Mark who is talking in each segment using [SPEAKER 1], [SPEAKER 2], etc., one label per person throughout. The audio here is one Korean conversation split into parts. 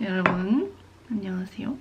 [SPEAKER 1] 여러분 안녕하세요.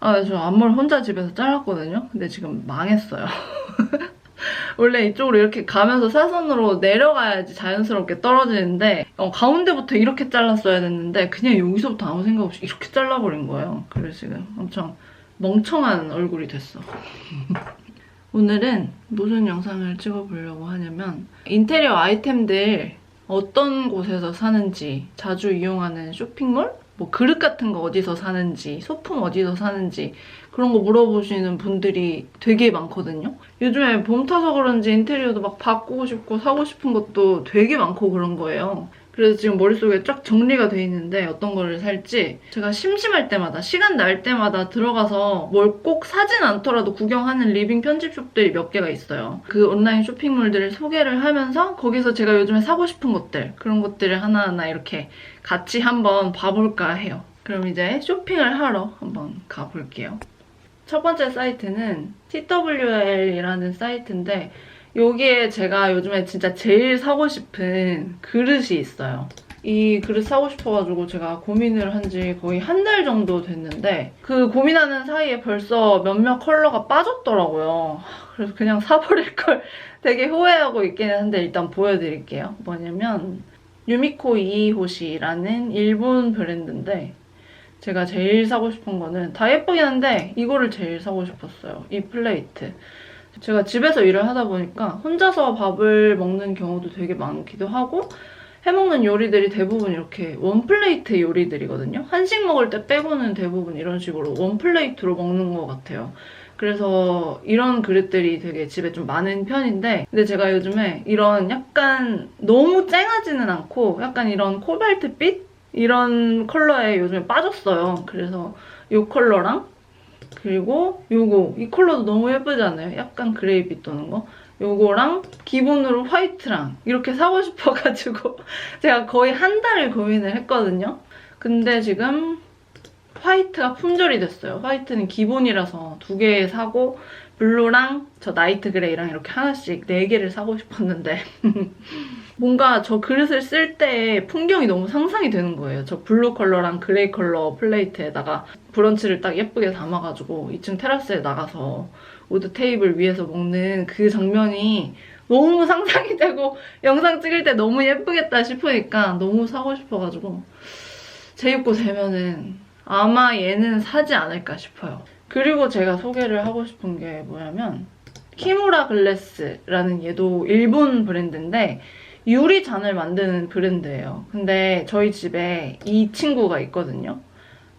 [SPEAKER 1] 아, 저 앞머리 혼자 집에서 잘랐거든요. 근데 지금 망했어요. 원래 이쪽으로 이렇게 가면서 사선으로 내려가야지 자연스럽게 떨어지는데 어, 가운데부터 이렇게 잘랐어야 됐는데 그냥 여기서부터 아무 생각 없이 이렇게 잘라버린 거예요. 그래서 지금 엄청 멍청한 얼굴이 됐어. 오늘은 무슨 영상을 찍어보려고 하냐면 인테리어 아이템들 어떤 곳에서 사는지 자주 이용하는 쇼핑몰? 뭐 그릇 같은 거 어디서 사는지 소품 어디서 사는지 그런 거 물어보시는 분들이 되게 많거든요. 요즘에 봄 타서 그런지 인테리어도 막 바꾸고 싶고 사고 싶은 것도 되게 많고 그런 거예요. 그래서 지금 머릿속에 쫙 정리가 돼 있는데 어떤 거를 살지 제가 심심할 때마다 시간 날 때마다 들어가서 뭘 꼭 사진 않더라도 구경하는 리빙 편집숍들이 몇 개가 있어요. 그 온라인 쇼핑몰들을 소개를 하면서 거기서 제가 요즘에 사고 싶은 것들 그런 것들을 하나하나 이렇게 같이 한번 봐볼까 해요. 그럼 이제 쇼핑을 하러 한번 가볼게요. 첫 번째 사이트는 TWL이라는 사이트인데 여기에 제가 요즘에 진짜 제일 사고 싶은 그릇이 있어요. 이 그릇 사고 싶어가지고 제가 고민을 한 지 거의 한 달 정도 됐는데 그 고민하는 사이에 벌써 몇몇 컬러가 빠졌더라고요. 그래서 그냥 사버릴 걸 되게 후회하고 있기는 한데 일단 보여드릴게요. 뭐냐면 유미코 이이호시라는 일본 브랜드인데 제가 제일 사고 싶은 거는 다 예쁘긴 한데 이거를 제일 사고 싶었어요. 이 플레이트. 제가 집에서 일을 하다 보니까 혼자서 밥을 먹는 경우도 되게 많기도 하고 해먹는 요리들이 대부분 이렇게 원플레이트 요리들이거든요. 한식 먹을 때 빼고는 대부분 이런 식으로 원플레이트로 먹는 것 같아요. 그래서 이런 그릇들이 되게 집에 좀 많은 편인데 근데 제가 요즘에 이런 약간 너무 쨍하지는 않고 약간 이런 코발트빛? 이런 컬러에 요즘에 빠졌어요. 그래서 이 컬러랑 그리고 요거 이 컬러도 너무 예쁘지 않아요? 약간 그레이빛 도는 거 요거랑 기본으로 화이트랑 이렇게 사고 싶어가지고 제가 거의 한 달을 고민을 했거든요. 근데 지금 화이트가 품절이 됐어요. 화이트는 기본이라서 두 개 사고 블루랑 저 나이트 그레이랑 이렇게 하나씩 네 개를 사고 싶었는데 뭔가 저 그릇을 쓸 때 풍경이 너무 상상이 되는 거예요. 저 블루 컬러랑 그레이 컬러 플레이트에다가 브런치를 딱 예쁘게 담아가지고 2층 테라스에 나가서 우드 테이블 위에서 먹는 그 장면이 너무 상상이 되고 영상 찍을 때 너무 예쁘겠다 싶으니까 너무 사고 싶어가지고 재입고 되면은 아마 얘는 사지 않을까 싶어요. 그리고 제가 소개를 하고 싶은 게 뭐냐면 키무라 글래스라는 얘도 일본 브랜드인데 유리 잔을 만드는 브랜드예요. 근데 저희 집에 이 친구가 있거든요.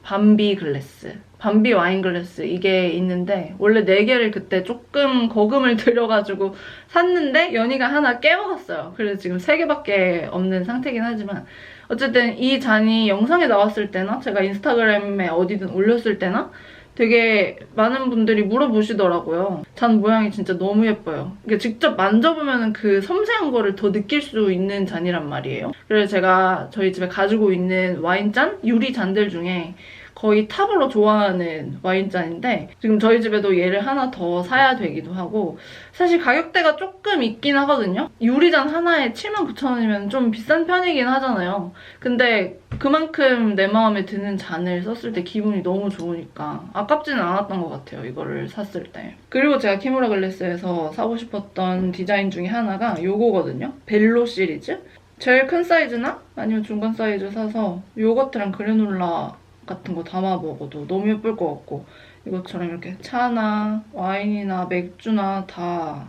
[SPEAKER 1] 밤비 글래스. 밤비 와인 글래스 이게 있는데 원래 4개를 그때 조금 거금을 들여가지고 샀는데 연희가 하나 깨먹었어요. 그래서 지금 3개밖에 없는 상태긴 하지만 어쨌든 이 잔이 영상에 나왔을 때나 제가 인스타그램에 어디든 올렸을 때나 되게 많은 분들이 물어보시더라고요. 잔 모양이 진짜 너무 예뻐요. 이게 직접 만져보면 그 섬세한 거를 더 느낄 수 있는 잔이란 말이에요. 그래서 제가 저희 집에 가지고 있는 와인잔? 유리 잔들 중에 거의 탑으로 좋아하는 와인잔인데 지금 저희 집에도 얘를 하나 더 사야 되기도 하고 사실 가격대가 조금 있긴 하거든요. 유리잔 하나에 79,000원이면 좀 비싼 편이긴 하잖아요. 근데 그만큼 내 마음에 드는 잔을 썼을 때 기분이 너무 좋으니까 아깝지는 않았던 것 같아요. 이거를 샀을 때. 그리고 제가 키무라 글래스에서 사고 싶었던 디자인 중에 하나가 요거거든요. 벨로 시리즈. 제일 큰 사이즈나 아니면 중간 사이즈 사서 요거트랑 그래놀라 같은 거 담아 먹어도 너무 예쁠 것 같고 이것처럼 이렇게 차나 와인이나 맥주나 다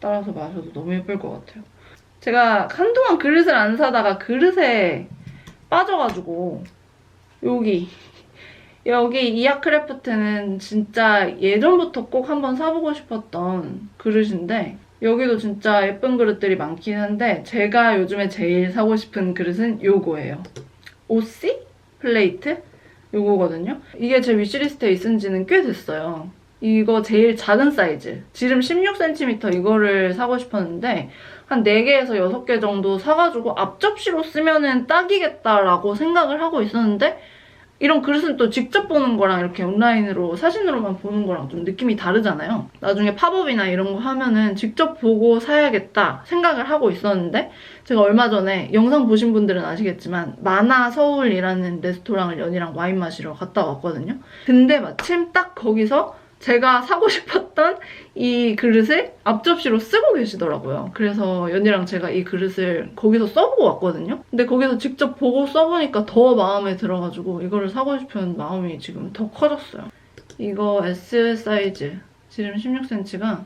[SPEAKER 1] 따라서 마셔도 너무 예쁠 것 같아요. 제가 한동안 그릇을 안 사다가 그릇에 빠져가지고 여기 여기 이아크래프트는 진짜 예전부터 꼭 한번 사보고 싶었던 그릇인데 여기도 진짜 예쁜 그릇들이 많긴 한데 제가 요즘에 제일 사고 싶은 그릇은 요거예요. 오씨 플레이트? 요거거든요. 이게 제 위시리스트에 있은 지는 꽤 됐어요. 이거 제일 작은 사이즈. 지름 16cm 이거를 사고 싶었는데 한 4개에서 6개 정도 사가지고 앞접시로 쓰면은 딱이겠다라고 생각을 하고 있었는데 이런 그릇은 또 직접 보는 거랑 이렇게 온라인으로 사진으로만 보는 거랑 좀 느낌이 다르잖아요. 나중에 팝업이나 이런 거 하면은 직접 보고 사야겠다 생각을 하고 있었는데 제가 얼마 전에 영상 보신 분들은 아시겠지만 마나 서울이라는 레스토랑을 연이랑 와인 마시러 갔다 왔거든요. 근데 마침 딱 거기서 제가 사고 싶었던 이 그릇을 앞접시로 쓰고 계시더라고요. 그래서 연이랑 제가 이 그릇을 거기서 써보고 왔거든요. 근데 거기서 직접 보고 써보니까 더 마음에 들어가지고 이거를 사고 싶은 마음이 지금 더 커졌어요. 이거 S 사이즈 지름 16cm가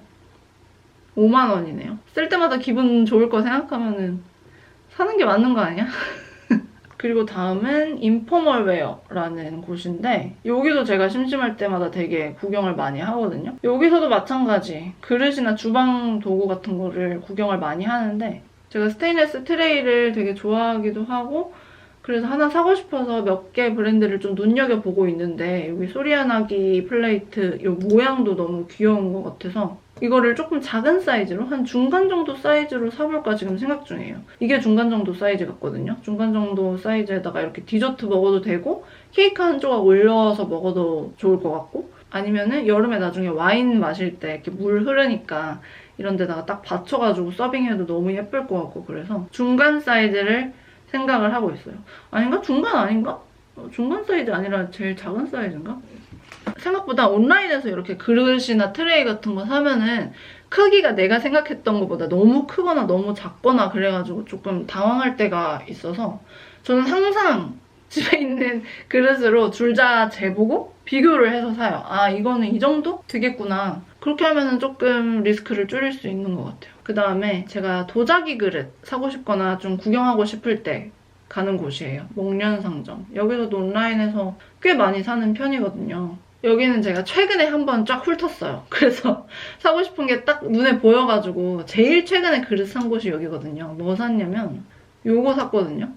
[SPEAKER 1] 5만 원이네요. 쓸 때마다 기분 좋을 거 생각하면은 사는 게 맞는 거 아니야? 그리고 다음은 인포멀웨어라는 곳인데 여기도 제가 심심할 때마다 되게 구경을 많이 하거든요. 여기서도 마찬가지 그릇이나 주방 도구 같은 거를 구경을 많이 하는데 제가 스테인레스 트레이를 되게 좋아하기도 하고 그래서 하나 사고 싶어서 몇 개 브랜드를 좀 눈여겨보고 있는데 여기 소리아나기 플레이트 이 모양도 너무 귀여운 것 같아서 이거를 조금 작은 사이즈로 한 중간 정도 사이즈로 사볼까 지금 생각 중이에요. 이게 중간 정도 사이즈 같거든요. 중간 정도 사이즈에다가 이렇게 디저트 먹어도 되고 케이크 한 조각 올려서 먹어도 좋을 것 같고 아니면은 여름에 나중에 와인 마실 때 이렇게 물 흐르니까 이런 데다가 딱 받쳐가지고 서빙해도 너무 예쁠 것 같고 그래서 중간 사이즈를 생각을 하고 있어요. 아닌가? 중간 아닌가? 어, 중간 사이즈 아니라 제일 작은 사이즈인가? 생각보다 온라인에서 이렇게 그릇이나 트레이 같은 거 사면은 크기가 내가 생각했던 것보다 너무 크거나 너무 작거나 그래가지고 조금 당황할 때가 있어서 저는 항상 집에 있는 그릇으로 줄자 재보고 비교를 해서 사요. 아 이거는 이 정도 되겠구나. 그렇게 하면은 조금 리스크를 줄일 수 있는 것 같아요. 그 다음에 제가 도자기 그릇 사고 싶거나 좀 구경하고 싶을 때 가는 곳이에요. 목련상점. 여기서도 온라인에서 꽤 많이 사는 편이거든요. 여기는 제가 최근에 한번 쫙 훑었어요. 그래서 사고 싶은 게 딱 눈에 보여가지고 제일 최근에 그릇 산 곳이 여기거든요. 뭐 샀냐면 요거 샀거든요.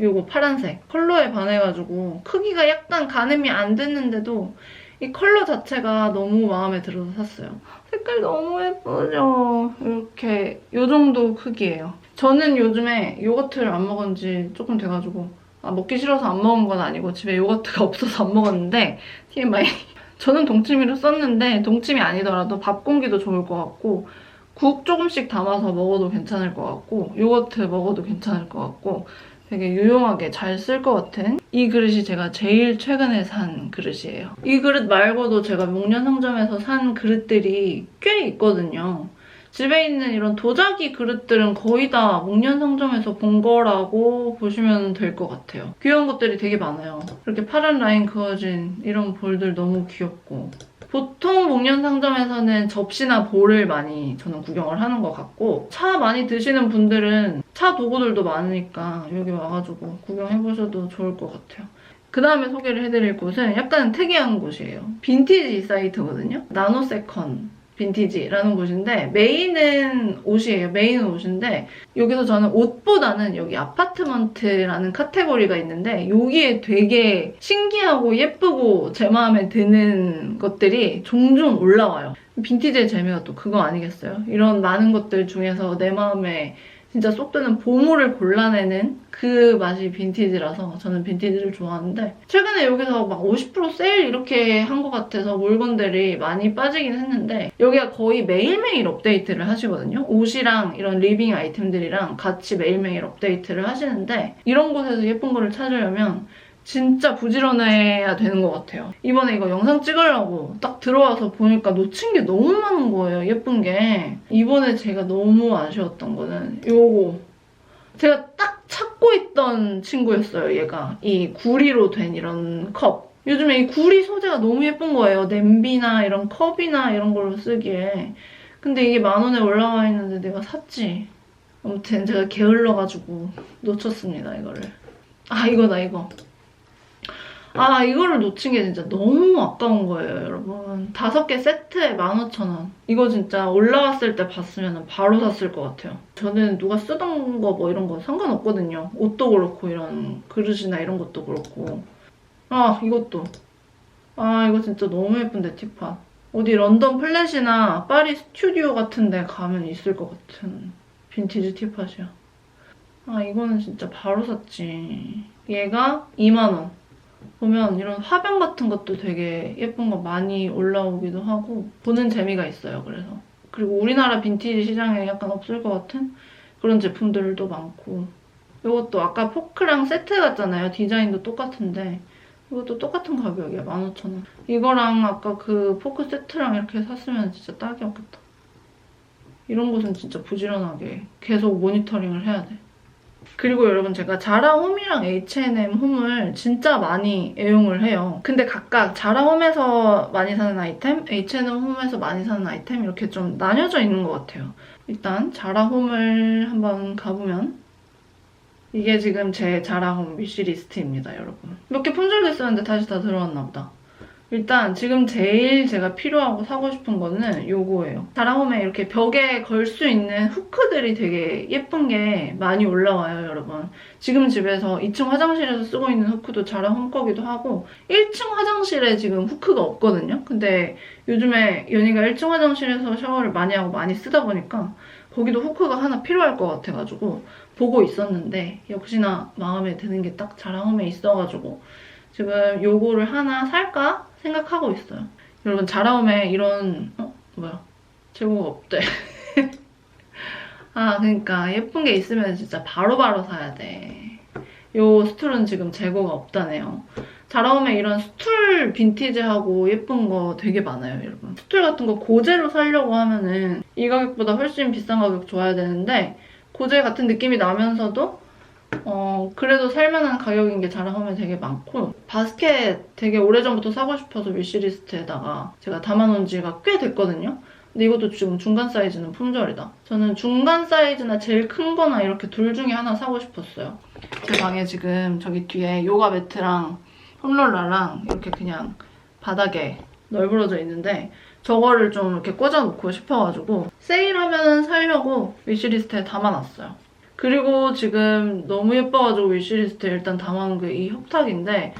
[SPEAKER 1] 요거 파란색. 컬러에 반해가지고 크기가 약간 가늠이 안 됐는데도 이 컬러 자체가 너무 마음에 들어서 샀어요. 색깔 너무 예쁘죠? 이렇게 요 정도 크기예요. 저는 요즘에 요거트를 안 먹은 지 조금 돼가지고 아, 먹기 싫어서 안 먹은 건 아니고 집에 요거트가 없어서 안 먹었는데 TMI 저는 동치미로 썼는데 동치미 아니더라도 밥 공기도 좋을 것 같고 국 조금씩 담아서 먹어도 괜찮을 것 같고 요거트 먹어도 괜찮을 것 같고 되게 유용하게 잘 쓸 것 같은 이 그릇이 제가 제일 최근에 산 그릇이에요. 이 그릇 말고도 제가 목련상점에서 산 그릇들이 꽤 있거든요. 집에 있는 이런 도자기 그릇들은 거의 다 목련상점에서 본 거라고 보시면 될 것 같아요. 귀여운 것들이 되게 많아요. 이렇게 파란 라인 그어진 이런 볼들 너무 귀엽고 보통 목련상점에서는 접시나 볼을 많이 저는 구경을 하는 것 같고 차 많이 드시는 분들은 차 도구들도 많으니까 여기 와가지고 구경해보셔도 좋을 것 같아요. 그 다음에 소개를 해드릴 곳은 약간 특이한 곳이에요. 빈티지 사이트거든요. 나노세컨 빈티지라는 곳인데 메인은 옷이에요. 메인은 옷인데 여기서 저는 옷보다는 여기 아파트먼트라는 카테고리가 있는데 여기에 되게 신기하고 예쁘고 제 마음에 드는 것들이 종종 올라와요. 빈티지의 재미가 또 그거 아니겠어요? 이런 많은 것들 중에서 내 마음에 진짜 쏙 드는 보물을 골라내는 그 맛이 빈티지라서 저는 빈티지를 좋아하는데 최근에 여기서 막 50% 세일 이렇게 한 것 같아서 물건들이 많이 빠지긴 했는데 여기가 거의 매일매일 업데이트를 하시거든요. 옷이랑 이런 리빙 아이템들이랑 같이 매일매일 업데이트를 하시는데 이런 곳에서 예쁜 거를 찾으려면 진짜 부지런해야 되는 것 같아요. 이번에 이거 영상 찍으려고 딱 들어와서 보니까 놓친 게 너무 많은 거예요. 예쁜 게. 이번에 제가 너무 아쉬웠던 거는 요거. 제가 딱 찾고 있던 친구였어요, 얘가. 이 구리로 된 이런 컵. 요즘에 이 구리 소재가 너무 예쁜 거예요. 냄비나 이런 컵이나 이런 걸로 쓰기에. 근데 이게 만 원에 올라와 있는데 내가 샀지. 아무튼 제가 게을러가지고 놓쳤습니다, 이거를. 아, 이거다, 이거. 아 이거를 놓친 게 진짜 너무 아까운 거예요 여러분. 다섯 개 세트에 15,000원. 이거 진짜 올라왔을 때 봤으면 바로 샀을 것 같아요. 저는 누가 쓰던 거 뭐 이런 거 상관없거든요. 옷도 그렇고 이런 그릇이나 이런 것도 그렇고. 아 이것도. 아 이거 진짜 너무 예쁜데 티팟 어디 런던 플랫이나 파리 스튜디오 같은 데 가면 있을 것 같은 빈티지 티팟이야. 아 이거는 진짜 바로 샀지. 얘가 2만 원 보면 이런 화병 같은 것도 되게 예쁜 거 많이 올라오기도 하고 보는 재미가 있어요. 그래서 그리고 우리나라 빈티지 시장에 약간 없을 것 같은 그런 제품들도 많고 이것도 아까 포크랑 세트 같잖아요. 디자인도 똑같은데 이것도 똑같은 가격이야. 15,000원. 이거랑 아까 그 포크 세트랑 이렇게 샀으면 진짜 딱이었겠다. 이런 곳은 진짜 부지런하게 계속 모니터링을 해야 돼. 그리고 여러분 제가 자라 홈이랑 H&M 홈을 진짜 많이 애용을 해요. 근데 각각 자라 홈에서 많이 사는 아이템, H&M 홈에서 많이 사는 아이템 이렇게 좀 나뉘어져 있는 것 같아요. 일단 자라 홈을 한번 가보면 이게 지금 제 자라 홈 위시리스트입니다, 여러분. 몇 개 품절됐었는데 다시 다 들어왔나 보다. 일단 지금 제일 제가 필요하고 사고 싶은 거는 요거예요. 자라홈에 이렇게 벽에 걸 수 있는 후크들이 되게 예쁜 게 많이 올라와요, 여러분. 지금 집에서 2층 화장실에서 쓰고 있는 후크도 자라홈 거기도 하고 1층 화장실에 지금 후크가 없거든요. 근데 요즘에 연희가 1층 화장실에서 샤워를 많이 하고 많이 쓰다 보니까 거기도 후크가 하나 필요할 것 같아가지고 보고 있었는데 역시나 마음에 드는 게 딱 자라홈에 있어가지고 지금 요거를 하나 살까 생각하고 있어요. 여러분 자라홈에 이런 어 뭐야 재고가 없대. 아 그러니까 예쁜 게 있으면 진짜 바로바로 사야 돼. 요 스툴은 지금 재고가 없다네요. 자라홈에 이런 스툴 빈티지하고 예쁜 거 되게 많아요, 여러분. 스툴 같은 거 고제로 사려고 하면은 이 가격보다 훨씬 비싼 가격 줘야 되는데 고제 같은 느낌이 나면서도 어, 그래도 살만한 가격인 게 자라홈에 되게 많고 바스켓 되게 오래전부터 사고 싶어서 위시리스트에다가 제가 담아놓은 지가 꽤 됐거든요. 근데 이것도 지금 중간 사이즈는 품절이다. 저는 중간 사이즈나 제일 큰 거나 이렇게 둘 중에 하나 사고 싶었어요. 제 방에 지금 저기 뒤에 요가 매트랑 홈롤러랑 이렇게 그냥 바닥에 널브러져 있는데 저거를 좀 이렇게 꽂아놓고 싶어가지고 세일하면 살려고 위시리스트에 담아놨어요. 그리고 지금 너무 예뻐가지고 위시리스트에 일단 담아놓은 게 이 협탁인데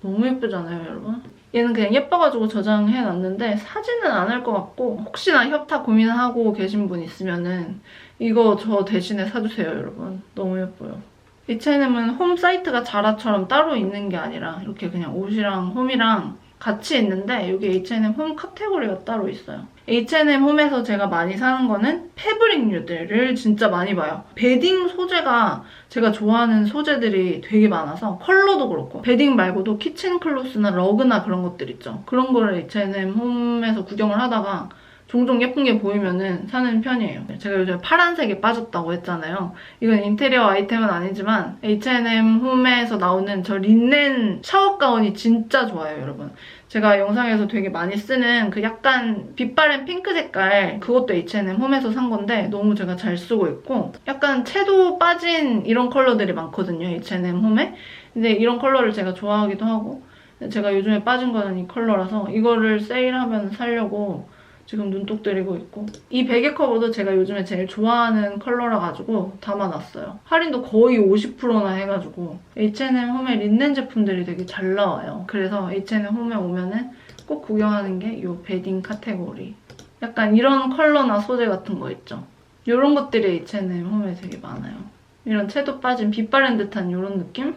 [SPEAKER 1] 너무 예쁘잖아요, 여러분? 얘는 그냥 예뻐가지고 저장해놨는데 사진은 안 할 것 같고 혹시나 협탁 고민하고 계신 분 있으면은 이거 저 대신에 사주세요, 여러분. 너무 예뻐요. H&M은 홈 사이트가 자라처럼 따로 있는 게 아니라 이렇게 그냥 옷이랑 홈이랑 같이 있는데 여기 H&M 홈 카테고리가 따로 있어요. H&M 홈에서 제가 많이 사는 거는 패브릭류들을 진짜 많이 봐요. 베딩 소재가 제가 좋아하는 소재들이 되게 많아서 컬러도 그렇고 베딩 말고도 키친 클로스나 러그나 그런 것들 있죠. 그런 거를 H&M 홈에서 구경을 하다가 종종 예쁜 게 보이면은 사는 편이에요. 제가 요즘 파란색에 빠졌다고 했잖아요. 이건 인테리어 아이템은 아니지만 H&M 홈에서 나오는 저 린넨 샤워 가운이 진짜 좋아요, 여러분. 제가 영상에서 되게 많이 쓰는 그 약간 빛바랜 핑크 색깔 그것도 H&M 홈에서 산 건데 너무 제가 잘 쓰고 있고 약간 채도 빠진 이런 컬러들이 많거든요, H&M 홈에. 근데 이런 컬러를 제가 좋아하기도 하고 제가 요즘에 빠진 거는 이 컬러라서 이거를 세일하면 살려고 지금 눈독 들이고 있고 이 베개 커버도 제가 요즘에 제일 좋아하는 컬러라 가지고 담아놨어요. 할인도 거의 50%나 해가지고 H&M 홈에 린넨 제품들이 되게 잘 나와요. 그래서 H&M 홈에 오면은 꼭 구경하는 게 이 베딩 카테고리. 약간 이런 컬러나 소재 같은 거 있죠. 이런 것들이 H&M 홈에 되게 많아요. 이런 채도 빠진 빛 바랜 듯한 이런 느낌?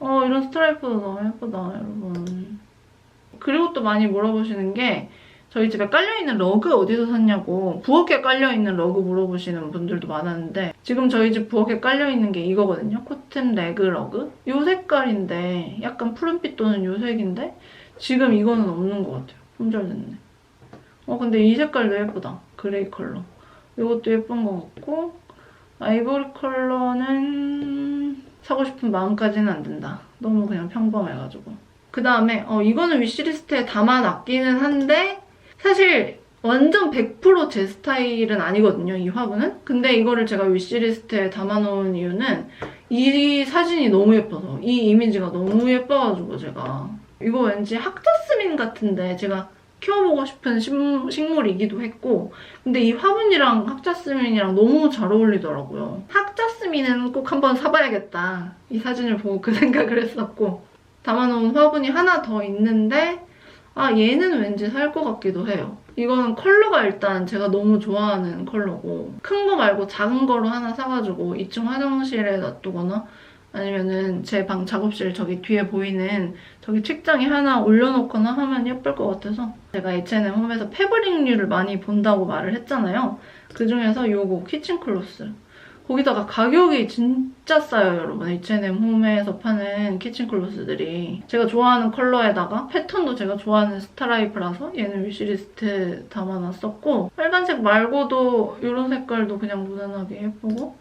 [SPEAKER 1] 어 이런 스트라이프도 너무 예쁘다 여러분. 그리고 또 많이 물어보시는 게 저희 집에 깔려있는 러그 어디서 샀냐고 부엌에 깔려있는 러그 물어보시는 분들도 많았는데 지금 저희 집 부엌에 깔려있는 게 이거거든요. 코튼 레그 러그. 이 색깔인데 약간 푸른빛 또는 이 색인데 지금 이거는 없는 것 같아요. 품절됐네. 어 근데 이 색깔도 예쁘다. 그레이 컬러. 이것도 예쁜 것 같고 아이보리 컬러는 사고 싶은 마음까지는 안 든다. 너무 그냥 평범해가지고. 그 다음에 어 이거는 위시리스트에 담아놨기는 한데 사실 완전 100%제 스타일은 아니거든요, 이 화분은. 근데 이거를 제가 위시리스트에 담아놓은 이유는 이 사진이 너무 예뻐서, 이 이미지가 너무 예뻐가지고 제가. 이거 왠지 학자스민 같은데 제가 키워보고 싶은 식- 식물이기도 했고 근데 이 화분이랑 학자스민이랑 너무 잘 어울리더라고요. 학자스민은 꼭 한번 사봐야겠다. 이 사진을 보고 그 생각을 했었고 담아놓은 화분이 하나 더 있는데 아 얘는 왠지 살 것 같기도 해요. 이거는 컬러가 일단 제가 너무 좋아하는 컬러고 큰 거 말고 작은 거로 하나 사가지고 2층 화장실에 놔두거나 아니면은 제 방 작업실 저기 뒤에 보이는 저기 책장에 하나 올려놓거나 하면 예쁠 것 같아서 제가 H&M 홈에서 패브릭류를 많이 본다고 말을 했잖아요. 그 중에서 요거 키친클로스 거기다가 가격이 진짜 싸요, 여러분. H&M 홈에서 파는 키친클로스들이. 제가 좋아하는 컬러에다가 패턴도 제가 좋아하는 스타라이프라서 얘는 위시리스트 담아놨었고 빨간색 말고도 이런 색깔도 그냥 무난하게 예쁘고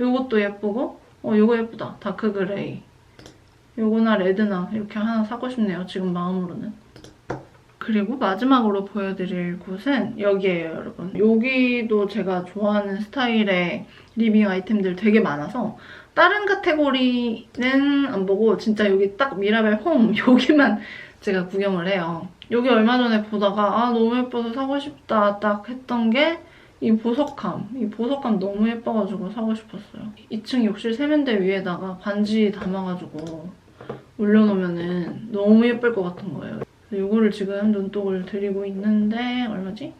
[SPEAKER 1] 요것도 예쁘고 어, 요거 예쁘다. 다크 그레이. 요거나 레드나 이렇게 하나 사고 싶네요, 지금 마음으로는. 그리고 마지막으로 보여드릴 곳은 여기예요, 여러분. 여기도 제가 좋아하는 스타일의 리빙 아이템들 되게 많아서 다른 카테고리는 안 보고 진짜 여기 딱 미라벨 홈 여기만 제가 구경을 해요. 여기 얼마 전에 보다가 아 너무 예뻐서 사고 싶다 딱 했던 게 이 보석함. 이 보석함 너무 예뻐가지고 사고 싶었어요. 2층 욕실 세면대 위에다가 반지 담아가지고 올려놓으면 너무 예쁠 것 같은 거예요. 이거를 지금 눈독을 들이고 있는데 얼마지?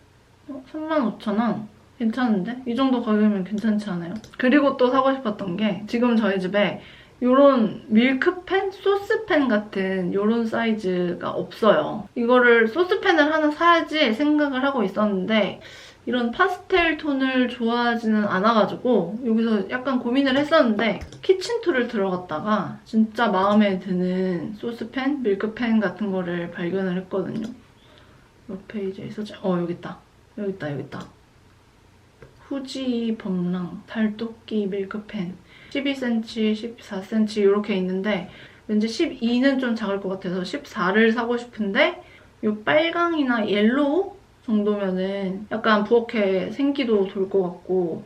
[SPEAKER 1] 어, 35,000원? 괜찮은데? 이 정도 가격이면 괜찮지 않아요? 그리고 또 사고 싶었던 게 지금 저희 집에 이런 밀크팬, 소스팬 같은 이런 사이즈가 없어요. 이거를 소스팬을 하나 사야지 생각을 하고 있었는데 이런 파스텔 톤을 좋아하지는 않아가지고 여기서 약간 고민을 했었는데 키친툴을 들어갔다가 진짜 마음에 드는 소스팬, 밀크팬 같은 거를 발견을 했거든요. 몇 페이지에 있었지? 어 여기 있다. 여기 있다. 여기 있다. 후지 범랑 달토끼 밀크팬 12cm, 14cm 이렇게 있는데 왠지 12는 좀 작을 것 같아서 14를 사고 싶은데 이 빨강이나 옐로우 정도면은 약간 부엌에 생기도 돌 것 같고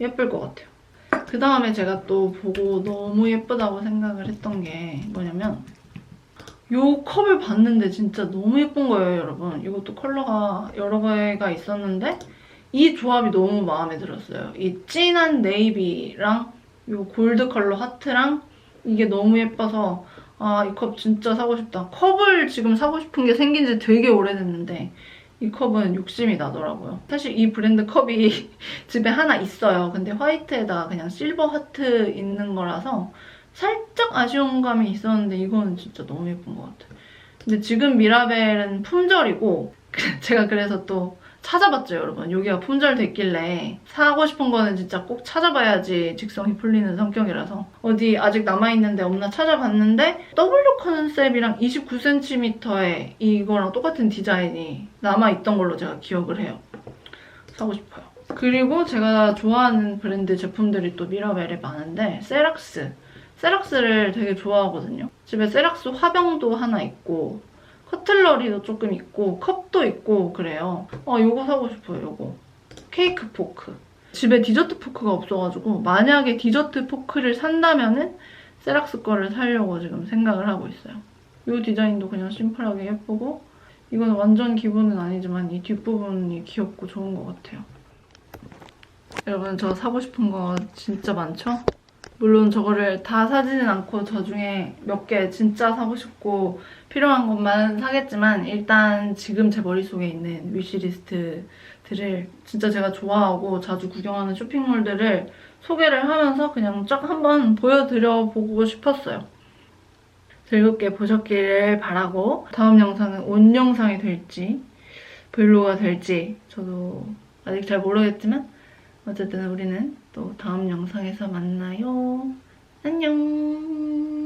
[SPEAKER 1] 예쁠 것 같아요. 그 다음에 제가 또 보고 너무 예쁘다고 생각을 했던 게 뭐냐면 이 컵을 봤는데 진짜 너무 예쁜 거예요, 여러분. 이것도 컬러가 여러 개가 있었는데 이 조합이 너무 마음에 들었어요. 이 진한 네이비랑 이 골드 컬러 하트랑 이게 너무 예뻐서 아, 이 컵 진짜 사고 싶다. 컵을 지금 사고 싶은 게 생긴 지 되게 오래됐는데 이 컵은 욕심이 나더라고요. 사실 이 브랜드 컵이 집에 하나 있어요. 근데 화이트에다 그냥 실버 하트 있는 거라서 살짝 아쉬운 감이 있었는데 이거는 진짜 너무 예쁜 것 같아요. 근데 지금 미라벨은 품절이고 제가 그래서 또 찾아봤죠, 여러분. 여기가 품절 됐길래 사고 싶은 거는 진짜 꼭 찾아봐야지 직성이 풀리는 성격이라서 어디 아직 남아있는데 없나 찾아봤는데 W 컨셉이랑 29cm의 이거랑 똑같은 디자인이 남아있던 걸로 제가 기억을 해요. 사고 싶어요. 그리고 제가 좋아하는 브랜드 제품들이 또 미라벨에 많은데 세락스. 세락스를 되게 좋아하거든요. 집에 세락스 화병도 하나 있고 커틀러리도 조금 있고 컵도 있고 그래요. 어 요거 사고 싶어요 요거. 케이크 포크. 집에 디저트 포크가 없어가지고 만약에 디저트 포크를 산다면은 세락스 거를 사려고 지금 생각을 하고 있어요. 이 디자인도 그냥 심플하게 예쁘고 이건 완전 기본은 아니지만 이 뒷부분이 귀엽고 좋은 것 같아요. 여러분 저 사고 싶은 거 진짜 많죠? 물론 저거를 다 사지는 않고 저 중에 몇 개 진짜 사고 싶고 필요한 것만 사겠지만 일단 지금 제 머릿속에 있는 위시리스트들을 진짜 제가 좋아하고 자주 구경하는 쇼핑몰들을 소개를 하면서 그냥 쫙 한번 보여드려 보고 싶었어요. 즐겁게 보셨기를 바라고 다음 영상은 옷 영상이 될지 브이로그가 될지 저도 아직 잘 모르겠지만 어쨌든 우리는 또 다음 영상에서 만나요. 안녕!